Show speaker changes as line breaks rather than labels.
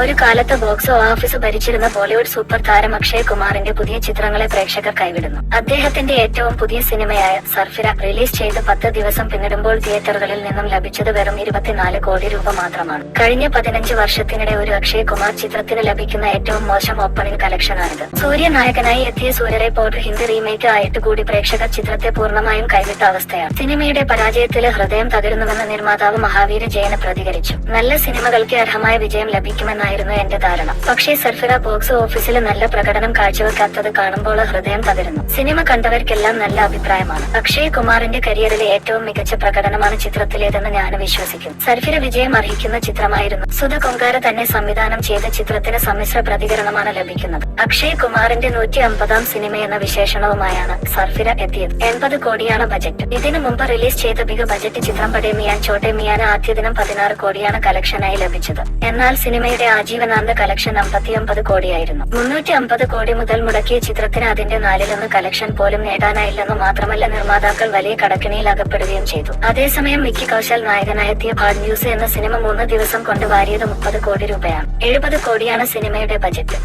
ഒരു കാലത്ത് box office ഭരിച്ചിരുന്ന ബോളിവുഡ് സൂപ്പർ താരം അക്ഷയ് കുമാറിന്റെ പുതിയ ചിത്രങ്ങളെ പ്രേക്ഷകർ കൈവിടുന്നു. അദ്ദേഹത്തിന്റെ ഏറ്റവും പുതിയ സിനിമയായ സർഫിര റിലീസ് ചെയ്ത് പത്ത് ദിവസം പിന്നിടുമ്പോൾ തിയേറ്ററുകളിൽ നിന്നും ലഭിച്ചത് വെറും ഇരുപത്തിനാല് കോടി രൂപ മാത്രമാണ്. കഴിഞ്ഞ പതിനഞ്ച് വർഷത്തിനിടെ ഒരു അക്ഷയ് കുമാർ ചിത്രത്തിന് ലഭിക്കുന്ന ഏറ്റവും മോശം ഓപ്പണിംഗ് കളക്ഷനാണിത്. സൂര്യ നായകനായി എത്തിയ സൂര്യരെ പോട്ട് ഹിന്ദി റീമേക്ക് ആയിട്ട് കൂടി പ്രേക്ഷകർ ചിത്രത്തെ പൂർണമായും കൈവിട്ട അവസ്ഥയാണ്. സിനിമയുടെ പരാജയത്തിൽ ഹൃദയം തകരുന്നുവെന്ന് നിർമ്മാതാവ് മഹാവീര ജയന് പ്രതികരിച്ചു. നല്ല സിനിമകൾക്ക് അർഹമായ വിജയം ലഭിക്കുമെന്നായിരുന്നു എന്റെ ധാരണ. പക്ഷേ സർഫിറ ബോക്സ് ഓഫീസിൽ നല്ല പ്രകടനം കാഴ്ചവെക്കാത്തത് കാണുമ്പോൾ ഹൃദയം തകരുന്നു. സിനിമ കണ്ടവർക്കെല്ലാം നല്ല അഭിപ്രായമാണ്. അക്ഷയ് കുമാറിന്റെ കരിയറിലെ ഏറ്റവും മികച്ച പ്രകടനമാണ് ചിത്രത്തിലേതെന്ന് ഞാൻ വിശ്വസിക്കും. സർഫിര വിജയം അർഹിക്കുന്ന ചിത്രമായിരുന്നു. സുധ കൊങ്കാര തന്നെ സംവിധാനം ചെയ്ത ചിത്രത്തിന് സമ്മിശ്ര പ്രതികരണമാണ് ലഭിക്കുന്നത്. അക്ഷയ് കുമാറിന്റെ നൂറ്റി അമ്പതാം സിനിമ എന്ന വിശേഷണവുമായാണ് സർഫിര എത്തിയത്. എൺപത് കോടിയാണ് ബജറ്റ്. ഇതിനു മുമ്പ് റിലീസ് ചെയ്ത ബിഗ് ബജറ്റ് ചിത്രം പടേ മിയാൻ ചോട്ടെ മിയാൻ ആദ്യ ദിനം പതിനാറ് കോടിയാണ് കളക്ഷനായി ലഭിച്ചത്. എന്നാൽ സിനിമയുടെ ആജീവനാന്ത കളക്ഷൻ അമ്പത്തിയൊമ്പത് കോടിയായിരുന്നു. മുന്നൂറ്റി അമ്പത് കോടി മുതൽ മുടക്കിയ ചിത്രത്തിന് അതിന്റെ നാലിലൊന്ന് കളക്ഷൻ പോലും നേടാനായില്ലെന്ന് മാത്രമല്ല നിർമ്മാതാക്കൾ വലിയ കടക്കിണിയിൽ അകപ്പെടുകയും ചെയ്തു. അതേസമയം മിക്കി കൗശൽ നായകനായെത്തിയ ഭാഡ് ന്യൂസ് എന്ന സിനിമ മൂന്ന് ദിവസം കൊണ്ട് വാരിയത് മുപ്പത് കോടി രൂപയാണ്. എഴുപത് കോടിയാണ് സിനിമയുടെ ബജറ്റ്